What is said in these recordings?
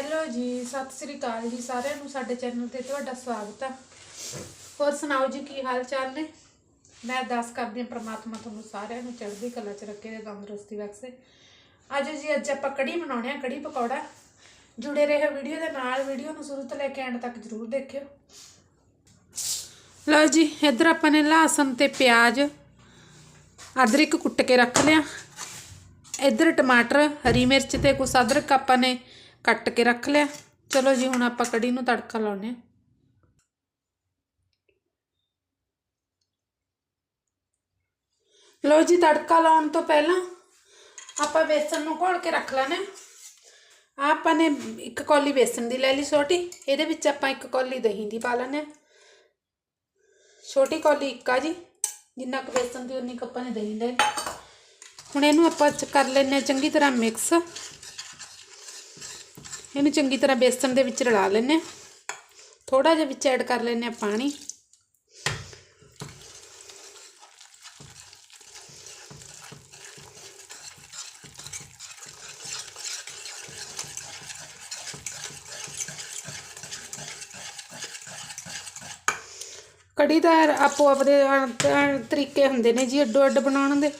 Hello ਜੀ, ਸਤਿ ਸ੍ਰੀ ਅਕਾਲ ਜੀ ਸਾਰਿਆਂ ਨੂੰ, ਸਾਡੇ ਚੈਨਲ ਤੇ ਤੁਹਾਡਾ ਸਵਾਗਤ ਹੈ ਹੋਰ ਸੁਣਾਓ ਜੀ, ਕੀ ਹਾਲ ਚਾਲ ਨੇ? ਮੈਂ ਅਰਦਾਸ ਕਰਦੀ ਹਾਂ, ਪ੍ਰਮਾਤਮਾ ਤੁਹਾਨੂੰ ਸਾਰਿਆਂ ਨੂੰ ਚੜ੍ਹਦੀ ਕਲਾ ਚ ਰੱਖੇ ਤੇ ਤੰਦਰੁਸਤੀ ਬਖਸ਼ੇ। ਅੱਜ ਜੀ, ਅੱਜ ਆਪਾਂ ਕੜੀ ਬਣਾਉਣੇ ਆ, ਕੜੀ ਪਕੌੜਾ। ਜੁੜੇ ਰਹੋ ਵੀਡੀਓ ਦੇ ਨਾਲ, ਵੀਡੀਓ ਨੂੰ ਸ਼ੁਰੂ ਤੋਂ ਲੈ ਕੇ ਐਂਡ ਤੱਕ ਜਰੂਰ ਦੇਖਿਓ। ਲਓ ਜੀ, ਇੱਧਰ ਆਪਾਂ ਨੇ ਲਹਸਨ ਤੇ ਪਿਆਜ਼ ਅਦਰਕ ਕੁੱਟ ਕੇ ਰੱਖ ਲਿਆ। ਇੱਧਰ ਟਮਾਟਰ, ਹਰੀ ਮਿਰਚ ਤੇ ਕੁਛ ਅਦਰਕ ਆਪਾਂ ਨੇ ਕੱਟ ਕੇ ਰੱਖ ਲਿਆ। ਚਲੋ ਜੀ, ਹੁਣ ਆਪਾਂ ਕੜੀ ਨੂੰ ਤੜਕਾ ਲਾਉਣੇ ਆ ਲਓ ਜੀ, ਤੜਕਾ ਲਾਉਣ ਤੋਂ ਪਹਿਲਾਂ ਆਪਾਂ ਬੇਸਨ ਨੂੰ ਘੋਲ ਕੇ ਰੱਖ ਲੈਣਾ। ਆਹ ਆਪਾਂ ਨੇ ਇੱਕ ਕੌਲੀ ਬੇਸਨ ਦੀ ਲੈ ਲਈ ਛੋਟੀ। ਇਹਦੇ ਵਿੱਚ ਆਪਾਂ ਇੱਕ ਕੌਲੀ ਦਹੀਂ ਦੀ ਪਾ ਲੈਣੇ ਛੋਟੀ ਕੌਲੀ ਇੱਕ ਆ ਜੀ। ਜਿੰਨਾ ਕੁ ਬੇਸਨ ਦੀ, ਉਨੀ ਕੁ ਆਪਾਂ ਨੇ ਦਹੀਂ ਲੈ ਲਈ। ਹੁਣ ਇਹਨੂੰ ਆਪਾਂ ਕਰ ਲੈਨੇ ਆ ਚੰਗੀ ਤਰ੍ਹਾਂ ਮਿਕਸ। ਇਹਨੂੰ ਚੰਗੀ ਤਰ੍ਹਾਂ ਬੇਸਣ ਦੇ ਵਿੱਚ ਰਲਾ ਲੈਨੇ ਆ ਥੋੜਾ ਜਿਹਾ ਵਿੱਚ ਐਡ ਕਰ ਲੈਨੇ ਆ ਪਾਣੀ। ਕੜੀ ਦਾ ਆਪੋ ਆਪਦੇ ਤਰੀਕੇ ਹੁੰਦੇ ਨੇ ਜੀ ਅੱਡੋ ਅੱਡ ਬਣਾਉਣ ਦੇ।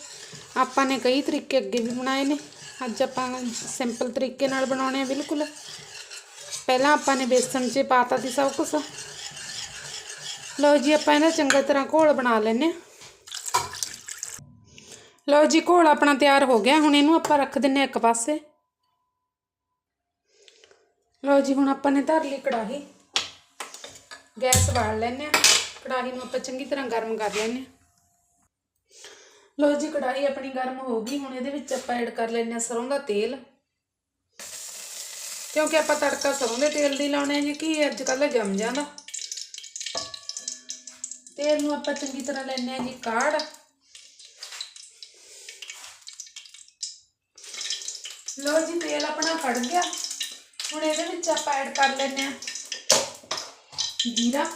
ਆਪਾਂ ਨੇ ਕਈ ਤਰੀਕੇ ਅੱਗੇ ਵੀ ਬਣਾਏ ਨੇ। ਅੱਜ ਆਪਾਂ ਸਿੰਪਲ ਤਰੀਕੇ ਨਾਲ ਬਣਾਉਣੇ ਆ ਬਿਲਕੁਲ। ਪਹਿਲਾਂ ਆਪਾਂ ਨੇ ਬੇਸਣ 'ਚ ਪਾਤਾ ਸੀ ਸਭ ਕੁਝ ਲਓ ਜੀ, ਆਪਾਂ ਇਹਦਾ ਚੰਗਾ ਤਰ੍ਹਾਂ ਘੋਲ ਬਣਾ ਲੈਨੇ ਆ ਲਓ ਜੀ, ਘੋਲ ਆਪਣਾ ਤਿਆਰ ਹੋ ਗਿਆ। ਹੁਣ ਇਹਨੂੰ ਆਪਾਂ ਰੱਖ ਦਿੰਨੇ ਆ ਇੱਕ ਪਾਸੇ। ਲਓ ਜੀ, ਹੁਣ ਆਪਾਂ ਨੇ ਧਰ ਲਈ ਕੜਾਹੀ। ਗੈਸ ਬਾਲ ਲੈਨੇ ਆ ਕੜਾਹੀ ਨੂੰ ਆਪਾਂ ਚੰਗੀ ਤਰ੍ਹਾਂ ਗਰਮ ਕਰ ਲੈਨੇ ਆ ਲੋ ਜੀ, ਕੜਾਹੀ ਆਪਣੀ ਗਰਮ ਹੋ ਗਈ। ਹੁਣ ਇਹਦੇ ਵਿੱਚ ਆਪਾਂ ਐਡ ਕਰ ਲੈਨੇ ਆ ਸਰੋਂ ਦਾ ਤੇਲ। ਕਿਉਂਕਿ ਆਪਾਂ ਤੜਕਾ ਸਰੋਂ ਦੇ ਤੇਲ ਦੀ ਲਾਉਣੇ ਆ ਜੀ, ਕੀ ਅੱਜ ਕੱਲ੍ਹ ਜੰਮ ਜਾਂਦਾ। ਤੇਲ ਨੂੰ ਆਪਾਂ ਚੰਗੀ ਤਰ੍ਹਾਂ ਲੈਨੇ ਆ ਜੀ, ਕਾੜ। ਲੋ ਜੀ, ਤੇਲ ਆਪਣਾ ਫੜ ਗਿਆ। ਹੁਣ ਇਹਦੇ ਵਿੱਚ ਆਪਾਂ ਐਡ ਕਰ ਲੈਨੇ ਆ ਜੀਰਾ।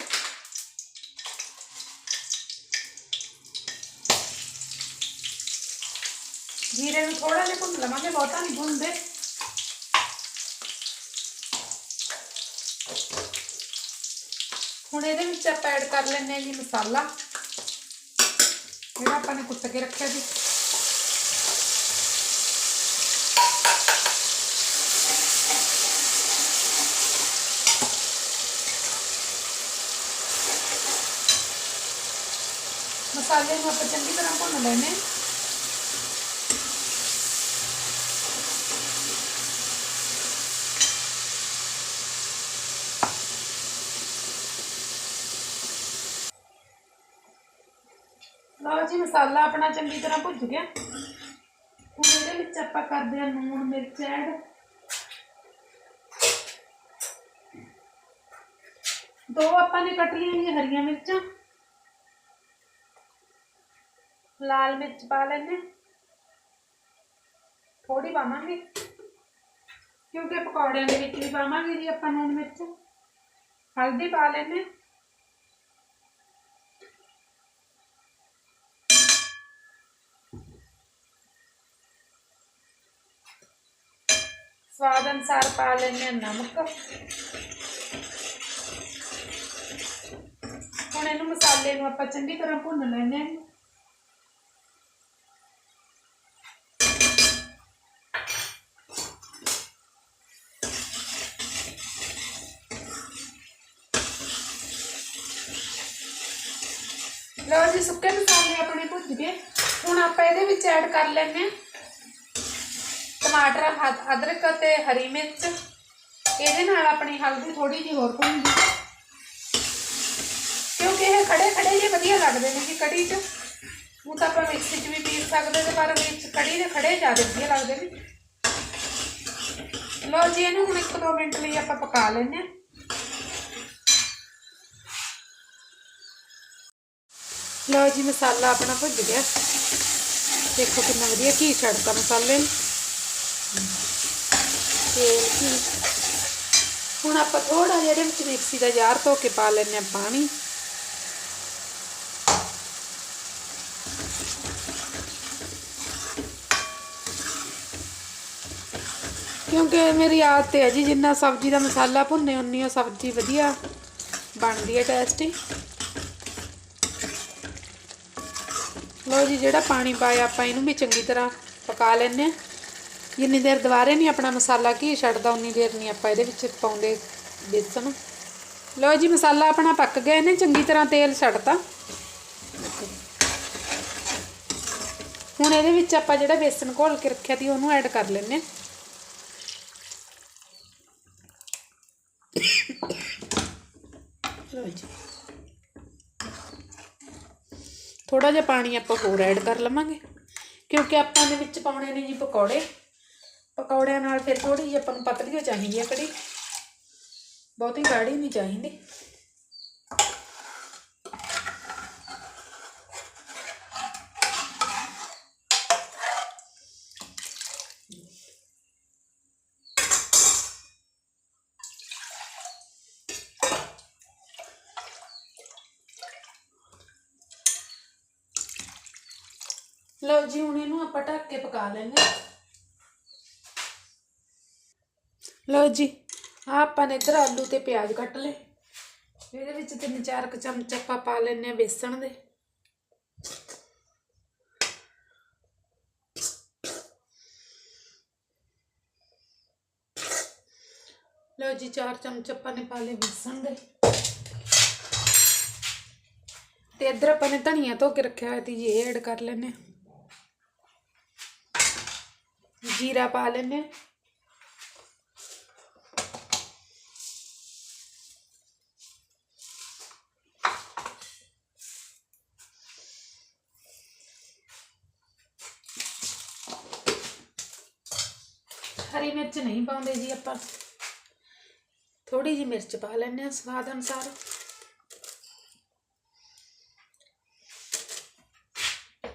ਜੀਰੇ ਨੂੰ ਥੋੜਾ ਜਿਹਾ ਭੁੰਨ ਲਵਾਂਗੇ, ਬਹੁਤਾ ਨਹੀਂ ਭੁੰਨਦੇ ਹੁਣ ਇਹਦੇ ਵਿੱਚ ਆਪਾਂ ਐਡ ਕਰ ਲੈਨੇ ਆ ਜੀ ਮਸਾਲਾ। ਜਿਹੜਾ ਆਪਾਂ ਨੇ ਕੁੱਟ ਕੇ ਰੱਖਿਆ ਸੀ ਮਸਾਲੇ ਨੂੰ ਆਪਾਂ ਚੰਗੀ ਤਰ੍ਹਾਂ ਭੁੰਨ ਲੈਨੇ ਲਓ ਜੀ, ਮਸਾਲਾ ਆਪਣਾ ਚੰਗੀ ਤਰ੍ਹਾਂ ਭੁੱਜ ਗਿਆ। ਹੁਣ ਇਹਦੇ ਵਿੱਚ ਆਪਾਂ ਕਰਦੇ ਹਾਂ ਲੂਣ, ਮਿਰਚ ਐਡ। ਦੋ ਆਪਾਂ ਨੇ ਕੱਟ ਲਈਆਂ ਜੀ ਹਰੀਆਂ ਮਿਰਚਾਂ। ਲਾਲ ਮਿਰਚ ਪਾ ਲੈਣੇ ਥੋੜੀ ਪਾਵਾਂਗੇ। ਕਿਉਂਕਿ ਪਕੌੜਿਆਂ ਦੇ ਵਿੱਚ ਵੀ ਪਾਵਾਂਗੇ ਜੀ ਆਪਾਂ ਲੂਣ ਮਿਰਚ। ਹਲਦੀ ਪਾ ਲੈਣੇ ਸਵਾਦ ਅਨੁਸਾਰ ਪਾ ਲੈਣੇ ਨਮਕ ਹੁਣ ਇਹਨੂੰ ਮਸਾਲੇ ਨੂੰ ਆਪਾਂ ਚੰਗੀ ਤਰ੍ਹਾਂ ਭੁੰਨ ਲੈਣੇ ਆ ਲਓ ਜੀ ਸੁੱਕੇ ਮਸਾਲੇ ਆਪਣੇ ਭੁੱਜ ਗਏ ਹੁਣ ਆਪਾਂ ਇਹਦੇ ਵਿੱਚ ਐਡ ਕਰ ਲੈਣੇ ਆ ਟਮਾਟਰ ਹਦ- ਅਦਰਕ ਤੇ ਹਰੀ ਮਿਰਚ। ਇਹਦੇ ਨਾਲ ਆਪਣੀ ਹਲਦੀ ਥੋੜੀ ਜਿਹੀ ਹੋਰ ਭੁੰਨਦੀ ਕਿਉਂਕਿ ਇਹ ਖੜੇ ਖੜੇ ਜਿਹੇ ਵਧੀਆ ਲੱਗਦੇ ਨੇ ਜੀ ਕੜੀ 'ਚ। ਉਹ ਤਾਂ ਆਪਾਂ ਮਿਕਸੀ 'ਚ ਵੀ ਪੀਸ ਸਕਦੇ ਤੇ ਪਰ ਵਿੱਚ ਕੜੀ ਦੇ ਖੜੇ ਜ਼ਿਆਦਾ ਵਧੀਆ ਲੱਗਦੇ ਨੇ। ਲਓ ਜੀ, ਇਹਨੂੰ ਹੁਣ 1-2 ਮਿੰਟ ਲਈ ਆਪਾਂ ਪਕਾ ਲੈਂਦੇ ਹਾਂ। ਲਓ ਜੀ, ਮਸਾਲਾ ਆਪਣਾ ਭੁੱਜ ਗਿਆ। ਦੇਖੋ ਕਿੰਨਾ ਵਧੀਆ ਘੀ ਛੱਡਦਾ ਮਸਾਲੇ ਨੂੰ। ਤੇਲ ਘੀ ਹੁਣ ਆਪਾਂ ਥੋੜਾ ਜਿਹਾ ਇਹਦੇ ਵਿੱਚ ਮਿਕਸੀ ਦਾ ਜਾਰ ਧੋ ਕੇ ਪਾ ਲੈਂਦੇ ਆ ਪਾਣੀ। ਕਿਉਂਕਿ ਮੇਰੀ ਆਦਤ ਹੈ ਜੀ, ਜਿੰਨਾ ਸਬਜ਼ੀ ਦਾ ਮਸਾਲਾ ਭੁੰਨੇ, ਉਨੀ ਉਹ ਸਬਜ਼ੀ ਵਧੀਆ ਬਣਦੀ ਹੈ ਟੇਸਟੀ ਲੋ ਜੀ, ਜਿਹੜਾ ਪਾਣੀ ਪਾਇਆ ਆਪਾਂ ਇਹਨੂੰ ਵੀ ਚੰਗੀ ਤਰ੍ਹਾਂ ਪਕਾ ਲੈਣੇ ਆ ਜਿੰਨੀ ਦੇਰ ਦੁਬਾਰੇ ਨਹੀਂ ਆਪਣਾ ਮਸਾਲਾ ਘੀ ਛੱਡਦਾ, ਉਨੀ ਦੇਰ ਨਹੀਂ ਆਪਾਂ ਇਹਦੇ ਵਿੱਚ ਪਾਉਂਦੇ ਬੇਸਣ ਲਓ ਜੀ, ਮਸਾਲਾ ਆਪਣਾ ਪੱਕ ਗਿਆ, ਇਹਨੇ ਚੰਗੀ ਤਰ੍ਹਾਂ ਤੇਲ ਛੱਡਤਾ। ਹੁਣ ਇਹਦੇ ਵਿੱਚ ਆਪਾਂ ਜਿਹੜਾ ਬੇਸਣ ਘੋਲ ਕੇ ਰੱਖਿਆ ਸੀ, ਉਹਨੂੰ ਐਡ ਕਰ ਲੈਣੇ ਲਓ ਜੀ। ਥੋੜਾ ਜਿਹਾ ਪਾਣੀ ਆਪਾਂ ਹੋਰ ਐਡ ਕਰ ਲਵਾਂਗੇ, ਕਿਉਂਕਿ ਆਪਾਂ ਦੇ ਵਿੱਚ ਪਾਉਣੇ ਨੇ ਜੀ ਪਕੌੜੇ। ਪਕੌੜਿਆਂ ਨਾਲ ਫਿਰ ਥੋੜੀ ਜਿਹੀ ਆਪਾਂ ਨੂੰ ਪਤਲੀ ਹੋ ਚਾਹੀਦੀ ਹੈ ਕੜੀ। ਬਹੁਤੀ ਗਾੜੀ ਨਹੀਂ ਚਾਹੀਦੀ। ਲਓ ਜੀ, ਹੁਣ ਇਹਨੂੰ ਆਪਾਂ ਢੱਕ ਕੇ ਪਕਾ ਲੈਂਦੇ ਹਾਂ ਲਓ ਜੀ, ਆਹ ਆਪਾਂ ਨੇ ਇੱਧਰ ਆਲੂ ਤੇ ਪਿਆਜ਼ ਕੱਟ ਲਏ। ਇਹਦੇ ਵਿੱਚ ਤਿੰਨ ਚਾਰ ਕੁ ਚਮਚ ਆਪਾਂ ਪਾ ਲੈਣੇ ਆ ਬੇਸਣ ਦੇ। ਲਓ ਜੀ, ਚਾਰ ਚਮਚ ਆਪਾਂ ਨੇ ਪਾ ਲਏ ਬੇਸਣ ਦੇ। ਤੇ ਇੱਧਰ ਆਪਾਂ ਨੇ ਧਨੀਆ ਧੋ ਕੇ ਰੱਖਿਆ ਹੋਇਆ ਤੇ ਜੀ, ਇਹ ਐਡ ਕਰ ਲੈਣੇ ਆ ਜੀਰਾ ਪਾ ਲੈਣੇ ਹਰੀ ਮਿਰਚ ਨਹੀਂ ਪਾਉਂਦੇ ਜੀ ਆਪਾਂ। ਥੋੜੀ ਜਿਹੀ ਮਿਰਚ ਪਾ ਲੈਣੇ ਆ ਸਵਾਦ ਅਨੁਸਾਰ।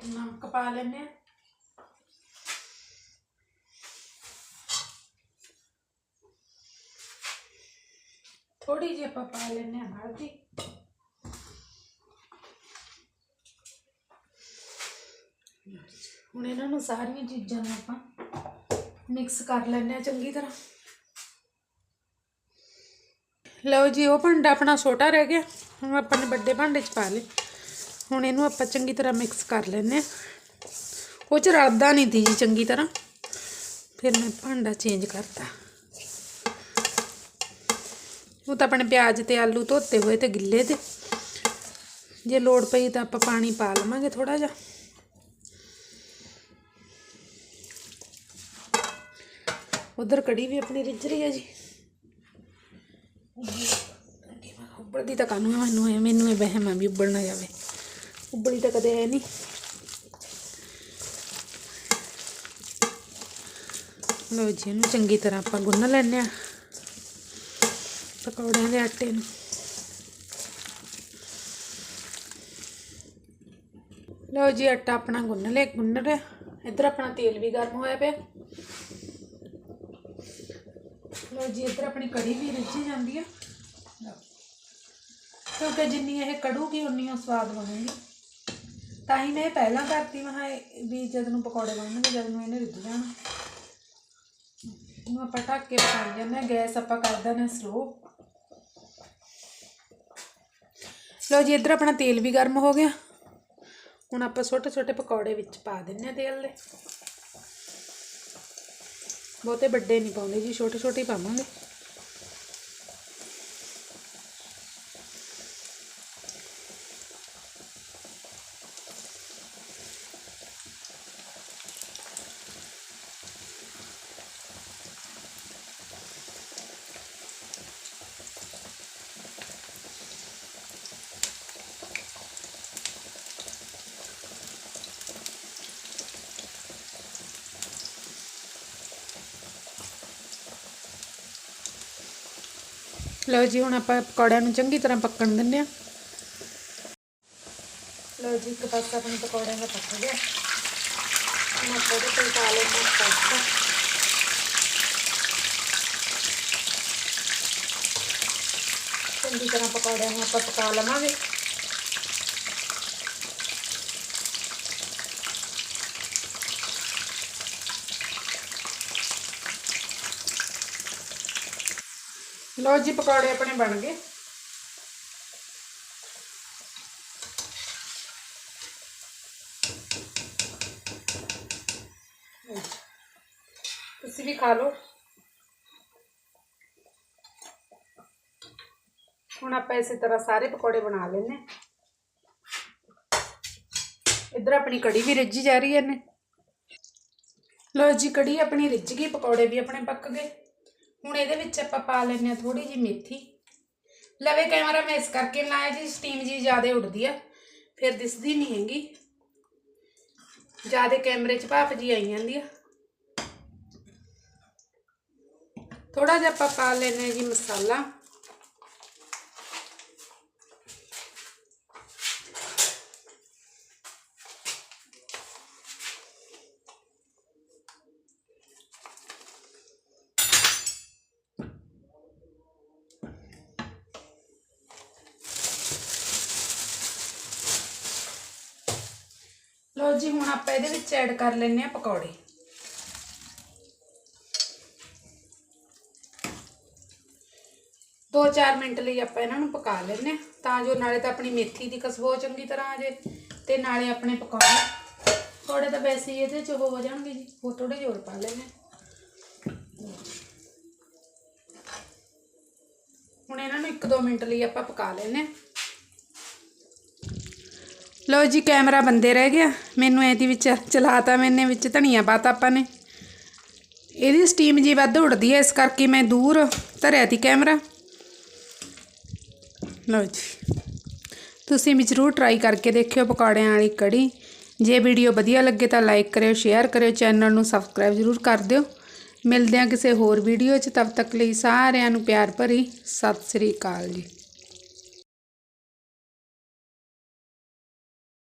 ਨਮਕ ਪਾ ਲੈਣੇ ਆ ਥੋੜੀ ਜਿਹੀ ਆਪਾਂ ਪਾ ਲੈਣੇ ਆ ਹਲਦੀ। ਹੁਣ ਇਹਨਾਂ ਨੂੰ ਸਾਰੀਆਂ ਚੀਜ਼ਾਂ ਨੂੰ ਆਪਾਂ ਮਿਕਸ ਕਰ ਲੈਂਦੇ ਆ ਚੰਗੀ ਤਰ੍ਹਾਂ। ਲਓ ਜੀ, ਉਹ ਭਾਂਡਾ ਆਪਣਾ ਛੋਟਾ ਰਹਿ ਗਿਆ। ਹੁਣ ਆਪਾਂ ਨੇ ਵੱਡੇ ਭਾਂਡੇ 'ਚ ਪਾ ਲਏ। ਹੁਣ ਇਹਨੂੰ ਆਪਾਂ ਚੰਗੀ ਤਰ੍ਹਾਂ ਮਿਕਸ ਕਰ ਲੈਂਦੇ ਆ ਉਹ 'ਚ ਰਲਦਾ ਨਹੀਂ ਤੀ ਜੀ ਚੰਗੀ ਤਰ੍ਹਾਂ। ਫਿਰ ਮੈਂ ਭਾਂਡਾ ਚੇਂਜ ਕਰਤਾ। ਉਹ ਤਾਂ ਆਪਣੇ ਪਿਆਜ਼ ਤੇ ਆਲੂ ਧੋਤੇ ਹੋਏ ਤੇ ਗਿੱਲੇ ਤੇ। ਜੇ ਲੋੜ ਪਈ ਤਾਂ ਆਪਾਂ ਪਾਣੀ ਪਾ ਲਵਾਂਗੇ ਥੋੜਾ ਜਿਹਾ। ਉਧਰ ਕੜੀ ਵੀ ਆਪਣੀ ਰਿੱਝ ਰਹੀ ਹੈ ਜੀ। ਉੱਬਲਦੀ ਤਾਂ ਕਾਨੂੰ ਹੈ, ਮੈਨੂੰ ਇਹ- ਮੈਨੂੰ ਇਹ ਵਹਿਮ ਆ ਵੀ ਉੱਬਲ ਨਾ ਜਾਵੇ। ਉੱਬਲੀ ਤਾਂ ਕਦੇ ਹੈ ਨਹੀਂ। ਲੋ ਜੀ, ਇਹਨੂੰ ਚੰਗੀ ਤਰ੍ਹਾਂ ਆਪਾਂ ਗੁੰਨ ਲੈਣੇ ਆ ਪਕੌੜਿਆਂ ਦੇ ਆਟੇ ਨੂੰ। ਲਓ ਜੀ, ਆਟਾ ਆਪਣਾ ਗੁੰਨ ਲਿਆ, ਗੁੰਨ ਰਿਹਾ ਇੱਧਰ ਆਪਣਾ ਤੇਲ ਵੀ ਗਰਮ ਹੋਇਆ ਪਿਆ। ਲਓ ਜੀ, ਇੱਧਰ ਆਪਣੀ ਕੜੀ ਵੀ ਰਿੱਝੀ ਜਾਂਦੀ ਆ। ਕਿਉਂਕਿ ਜਿੰਨੀ ਇਹ ਕੜੂਗੀ, ਉਨੀ ਉਹ ਸਵਾਦ ਬਣੂਗੀ। ਤਾਂ ਹੀ ਮੈਂ ਇਹ ਪਹਿਲਾਂ ਕਰਤੀ, ਮੈਂ ਕਿਹਾ ਇਹ ਵੀ ਜਦ ਨੂੰ ਪਕੌੜੇ ਬਣਨਗੇ, ਜਦ ਨੂੰ ਇਹਨੇ ਰਿੱਝ ਜਾਣਾ। ਇਹਨੂੰ ਆਪਾਂ ਢੱਕ ਕੇ ਪਕਾਈ ਜਾਂਦੇ ਹਾਂ, ਗੈਸ ਆਪਾਂ ਕਰ ਦਿੰਦੇ ਸਲੋ ਲਓ ਜੀ, ਇੱਧਰ ਆਪਣਾ ਤੇਲ ਵੀ ਗਰਮ ਹੋ ਗਿਆ। ਹੁਣ ਆਪਾਂ ਛੋਟੇ ਛੋਟੇ ਪਕੌੜੇ ਵਿੱਚ ਪਾ ਦਿੰਨੇ ਆ ਤੇਲ ਦੇ। ਬਹੁਤੇ ਵੱਡੇ ਨਹੀਂ ਪਾਉਂਦੇ ਜੀ ਛੋਟੇ ਛੋਟੇ ਹੀ ਪਾਵਾਂਗੇ। ਲਓ ਜੀ, ਹੁਣ ਆਪਾਂ ਪਕੌੜਿਆਂ ਨੂੰ ਚੰਗੀ ਤਰ੍ਹਾਂ ਪੱਕਣ ਦਿੰਦੇ ਆ ਲਓ ਜੀ, ਇੱਕ ਪਾਸਾ ਆਪਣਾ ਪਕੌੜਿਆਂ ਦਾ ਪੱਕ ਗਿਆ। ਹੁਣ ਆਪਾਂ ਇਹਦੇ ਤੇ ਪਾ ਲੈਂਦੇ ਹਾਂ ਪਾਸਤਾ। ਚੰਗੀ ਤਰ੍ਹਾਂ ਪਕੌੜਿਆਂ ਨੂੰ ਆਪਾਂ ਪਕਾ ਲਵਾਂਗੇ। ਲਓ ਜੀ, ਪਕੌੜੇ ਆਪਣੇ ਬਣ ਗਏ। ਤੁਸੀਂ ਵੀ ਖਾ ਲਓ। ਹੁਣ ਆਪਾਂ ਇਸੇ ਤਰ੍ਹਾਂ ਸਾਰੇ ਪਕੌੜੇ ਬਣਾ ਲੈਨੇ ਇੱਧਰ ਆਪਣੀ ਕੜੀ ਵੀ ਰਿੱਝੀ ਜਾ ਰਹੀ ਹੈ ਨੇ ਲਓ ਜੀ, ਕੜੀ ਆਪਣੀ ਰਿੱਝ ਗਈ, ਪਕੌੜੇ ਵੀ ਆਪਣੇ ਪੱਕ ਗਏ। ਹੁਣ ਇਹਦੇ ਵਿੱਚ ਆਪਾਂ ਪਾ ਲੈਂਦੇ ਆ ਥੋੜੀ ਜਿਹੀ ਮੇਥੀ। ਲਵੇ ਕੈਮਰਾ ਮੈਂ ਇਸ ਕਰਕੇ ਨੀ ਲਾਇਆ ਜੀ ਸਟੀਮ ਜੀ ਜ਼ਿਆਦਾ ਉੱਡਦੀ ਆ, ਫਿਰ ਦਿਸਦੀ ਨਹੀਂ ਹੈਗੀ। ਜ਼ਿਆਦਾ ਕੈਮਰੇ 'ਚ ਭਾਪ ਜੀ ਆਈ ਜਾਂਦੀ ਆ। ਥੋੜਾ ਜਿਹਾ ਆਪਾਂ ਪਾ ਲੈਨੇ ਆ ਜੀ ਮਸਾਲਾ। ਲਓ ਜੀ, ਹੁਣ ਆਪਾਂ ਇਹਦੇ ਵਿੱਚ ਐਡ ਕਰ ਲੈਨੇ ਆ ਪਕੌੜੇ। ਦੋ ਚਾਰ ਮਿੰਟ ਲਈ ਆਪਾਂ ਇਹਨਾਂ ਨੂੰ ਪਕਾ ਲੈਨੇ ਆ ਤਾਂ ਜੋ ਨਾਲੇ ਤਾਂ ਆਪਣੀ ਮੇਥੀ ਦੀ ਖੁਸ਼ਬੂ ਚੰਗੀ ਤਰ੍ਹਾਂ ਆ ਜੇ ਤੇ ਨਾਲੇ ਆਪਣੇ ਪਕੌੜੇ ਥੋੜੇ ਤਾਂ ਵੈਸੇ ਹੀ ਇਹਦੇ ਚ ਹੋ ਜਾਣਗੇ ਜੀ ਉਹ ਥੋੜੇ ਜ਼ੋਰ ਪਾ ਲੈਨੇ ਹੁਣ ਇਹਨਾਂ ਨੂੰ 1-2 ਮਿੰਟ ਲਈ ਆਪਾਂ ਪਕਾ ਲੈਨੇ ਆ ਲਓ ਜੀ, ਕੈਮਰਾ ਬੰਦੇ ਰਹਿ ਗਿਆ। ਮੈਨੂੰ ਇਹਦੀ ਵਿੱਚ ਚਲਾਤਾ ਮੈਨੇ ਵਿੱਚ ਧਨੀਆ ਪਾਤਾ ਆਪਾਂ ਨੇ। ਇਹਦੀ ਸਟੀਮ ਜੀ ਵੱਧ ਉੱਡਦੀ ਹੈ ਇਸ ਕਰਕੇ ਮੈਂ ਦੂਰ ਧਰਿਆ ਤੀ ਕੈਮਰਾ। ਲਓ ਜੀ, ਤੁਸੀਂ ਵੀ ਜ਼ਰੂਰ ਟਰਾਈ ਕਰਕੇ ਦੇਖਿਓ ਪਕੌੜਿਆਂ ਵਾਲੀ ਕੜੀ। ਜੇ ਵੀਡੀਓ ਵਧੀਆ ਲੱਗੇ ਤਾਂ ਲਾਈਕ ਕਰਿਓ ਸ਼ੇਅਰ ਕਰਿਓ ਚੈਨਲ ਨੂੰ ਸਬਸਕ੍ਰਾਈਬ ਜ਼ਰੂਰ ਕਰ ਦਿਓ। ਮਿਲਦੇ ਹਾਂ ਕਿਸੇ ਹੋਰ ਵੀਡੀਓ 'ਚ, ਤਬ ਤੱਕ ਲਈ ਸਾਰਿਆਂ ਨੂੰ ਪਿਆਰ ਭਰੀ, ਸਤਿ ਸ੍ਰੀ ਅਕਾਲ ਜੀ।